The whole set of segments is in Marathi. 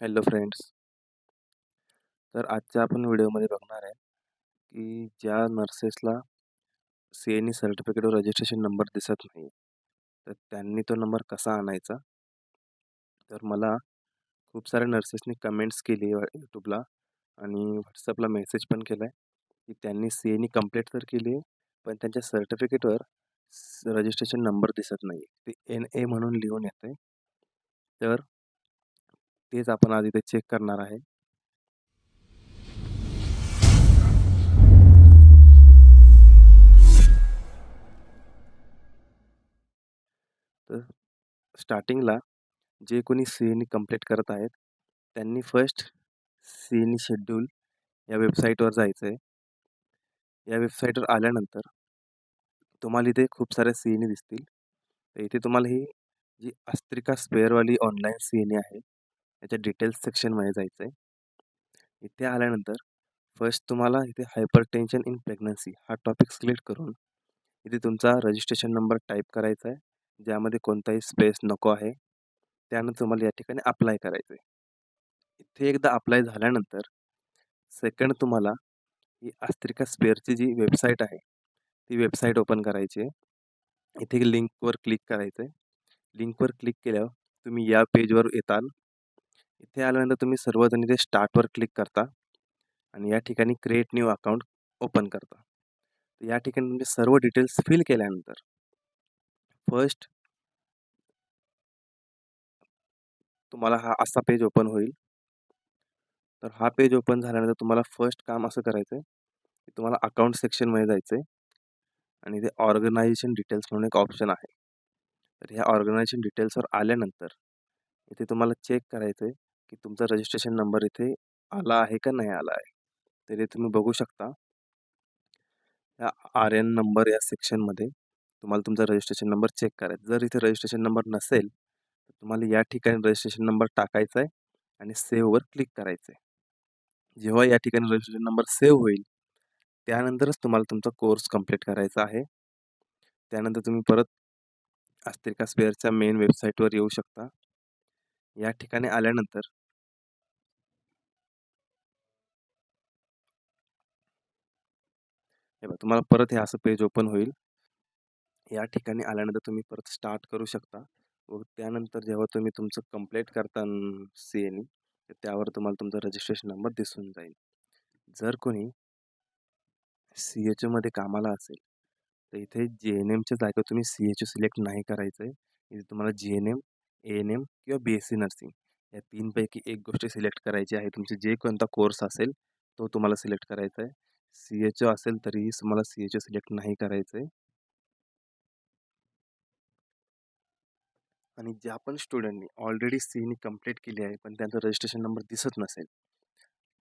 Hello friends. तर आजच्या आपण व्हिडिओमध्ये बघणार आहे की ज्या नर्सेसला सी एन ई सर्टिफिकेटवर रजिस्ट्रेशन नंबर दिसत नाही तर त्यांनी तो नंबर कसा आणायचा? तर मला खूप साऱ्या नर्सेसनी कमेंट्स केली यूट्यूबला आणि व्हॉट्सअपला मेसेज पण केला आहे की त्यांनी सी एन ई कंप्लीट तर केली आहे पण त्यांच्या सर्टिफिकेटवर रजिस्ट्रेशन नंबर दिसत नाही. ते एन ए म्हणून लिहून येतं आहे तर तेच आपण आज इथे चेक करणार आहे. तर स्टार्टिंगला जे कोणी सी एन ई कंप्लीट करत आहेत त्यांनी first C N E schedule या वेबसाईटवर जायचं आहे या वेबसाईटवर आल्यानंतर तुम्हाला इथे खूप साऱ्या सी एन ई दिसतील. तर इथे तुम्हाला ही जी अस्त्रिका स्पेअरवाली ऑनलाईन सी एन ई आहे याच्या डिटेल्स सेक्शनमध्ये जायचं आहे इथे आल्यानंतर फर्स्ट तुम्हाला इथे हायपर टेन्शन इन प्रेग्नन्सी हा टॉपिक सिलेक्ट करून इथे तुमचा रजिस्ट्रेशन नंबर टाईप करायचा आहे. ज्यामध्ये कोणताही स्पेस नको आहे. त्यानंतर तुम्हाला या ठिकाणी अप्लाय करायचं आहे इथे एकदा अप्लाय झाल्यानंतर सेकंड तुम्हाला ही अस्त्रिका स्पेअरची जी वेबसाईट आहे ती वेबसाईट ओपन करायची आहे. इथे लिंकवर क्लिक करायचं आहे लिंकवर क्लिक केल्यावर तुम्ही या पेजवर येताल. इथे आल्यानंतर तुम्ही सर्वजण इथे स्टार्टवर क्लिक करता आणि या ठिकाणी क्रिएट न्यू अकाउंट ओपन करता. या ठिकाणी तुमचे सर्व डिटेल्स फिल केल्यानंतर फर्स्ट तुम्हाला हा असा पेज ओपन होईल. तर हा पेज ओपन झाल्यानंतर तुम्हाला फर्स्ट काम असं करायचं आहे की तुम्हाला अकाउंट सेक्शनमध्ये जायचं आहे आणि इथे ऑर्गनायझेशन डिटेल्स म्हणून एक ऑप्शन आहे. तर ह्या ऑर्गनायझेशन डिटेल्सवर आल्यानंतर इथे तुम्हाला चेक करायचं आहे की तुमचा रजिस्ट्रेशन नंबर इथे आला आहे का नाही आला आहे? तर हे तुम्ही बघू शकता. या आर एन नंबर या सेक्शनमध्ये तुम्हाला तुमचा रजिस्ट्रेशन नंबर चेक करायचा. जर इथे रजिस्ट्रेशन नंबर नसेल तर तुम्हाला या ठिकाणी रजिस्ट्रेशन नंबर टाकायचा आहे आणि सेव्हवर क्लिक करायचं आहे. जेव्हा या ठिकाणी रजिस्ट्रेशन नंबर सेव्ह होईल त्यानंतरच तुम्हाला तुमचा कोर्स कंप्लीट करायचा आहे. त्यानंतर तुम्ही परत अस्तिका स्पेअरच्या मेन वेबसाईटवर येऊ शकता. या ठिकाणी आल्यानंतर हे बघा तुम्हाला परत हे असं पेज ओपन होईल. या ठिकाणी आल्यानंतर तुम्ही परत स्टार्ट करू शकता. व त्यानंतर जेव्हा तुम्ही तुमचं कंप्लीट करता सी एन ई तर त्यावर तुम्हाला तुमचा रजिस्ट्रेशन नंबर दिसून जाईल. जर कोणी सी एच ओमध्ये कामाला असेल तर इथे जे एन एमच्या जागेवर तुम्ही सी एच ओ सिलेक्ट नाही करायचं आहे इथे तुम्हाला G N M A N M किंवा बी एस सी नर्सिंग या तीनपैकी एक गोष्ट सिलेक्ट करायची आहे. तुमचे जे कोणता कोर्स असेल तो तुम्हाला सिलेक्ट करायचा आहे. सी एच ओ असेल तरीही तुम्हाला सी एच ओ सिलेक्ट नाही करायचं आहे आणि ज्या पण स्टुडंटनी already C N E complete केली आहे पण त्यांचा रजिस्ट्रेशन नंबर दिसत नसेल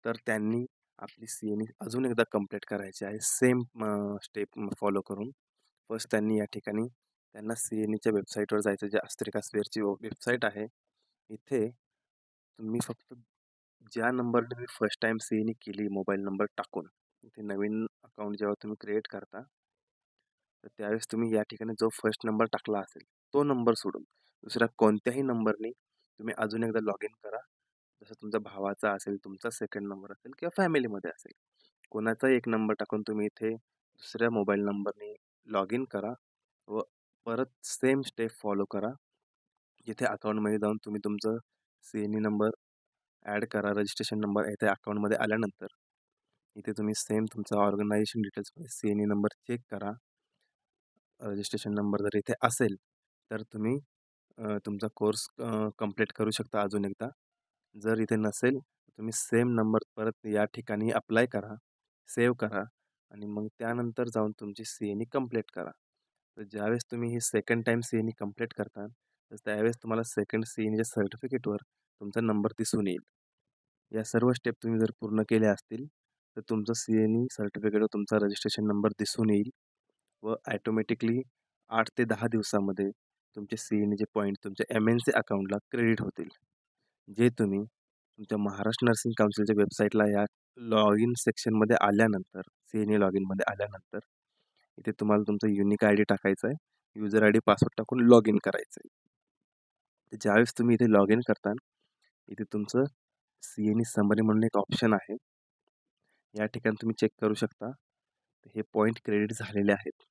तर त्यांनी आपली सी एन ई अजून एकदा कंप्लीट करायची आहे सेम स्टेप फॉलो करून. फर्स्ट त्यांनी या ठिकाणी त्यांना सी एन ईच्या वेबसाईटवर जायचं जे अस्त्रिका स्पेअरची वेबसाईट आहे इथे तुम्ही फक्त ज्या नंबरने तुम्ही फर्स्ट टाईम सी एन केली मोबाईल नंबर टाकून नवीन अकाउंट जेव्हा तुम्ही क्रिएट करता तर त्यावेळेस तुम्ही या ठिकाणी जो फर्स्ट नंबर टाकला असेल तो नंबर सोडून दुसऱ्या कोणत्याही नंबरने तुम्ही अजून एकदा लॉग इन करा. जसं तुमचा भावाचा असेल तुमचा सेकंड नंबर असेल किंवा फॅमिलीमध्ये असेल कोणाचा एक नंबर टाकून तुम्ही इथे दुसऱ्या मोबाईल नंबरने लॉग इन करा व परत सेम स्टेप फॉलो करा. जिथे अकाउंटमध्ये जाऊन तुम्ही तुमचं C N E number add करा रजिस्ट्रेशन नंबर इथे अकाउंटमध्ये आल्यानंतर. इथे तुम्ही सेम तुमचा ऑर्गनायझेशन डिटेल्समध्ये C N E number check करा. रजिस्ट्रेशन नंबर जर इथे असेल तर तुम्ही तुमचा कोर्स कंप्लीट करू शकता अजून एकदा. जर इथे नसेल तुम्ही सेम नंबर परत या ठिकाणी अप्लाय करा सेव्ह करा आणि मग त्यानंतर जाऊन तुमची सी एन ई कंप्लीट करा. तर ज्यावेळेस तुम्ही ही second time C N E complete करता तर त्यावेळेस तुम्हाला सेकंड सी एन ईच्या सर्टिफिकेटवर तुमचा नंबर दिसून येईल. या सर्व स्टेप तुम्ही जर पूर्ण केल्या असतील तर तुमचं सी एन ई सर्टिफिकेटवर तुमचा रजिस्ट्रेशन नंबर दिसून येईल व ॲटोमॅटिकली आठ ते दहा दिवसामध्ये तुमचे सी एन ईचे पॉईंट तुमच्या एम एन सी अकाउंटला क्रेडिट होतील जे तुम्ही तुमच्या महाराष्ट्र नर्सिंग काउन्सिलच्या वेबसाईटला या लॉग इन सेक्शनमध्ये आल्यानंतर सी एन ई लॉग इनमध्ये आल्यानंतर इथे तुम्हाला तुमचा युनिक आय डी टाकायचा आहे युजर आय डी पासवर्ड टाकून लॉग इन करायचं आहे तर ज्यावेळेस तुम्ही इथे लॉग इन करता इथे तुमचं सी-एन-ई समरी म्हणून एक ऑप्शन आहे. या ठिकाणी तुम्ही चेक करू शकता. हे पॉइंट क्रेडिट झालेले आहेत.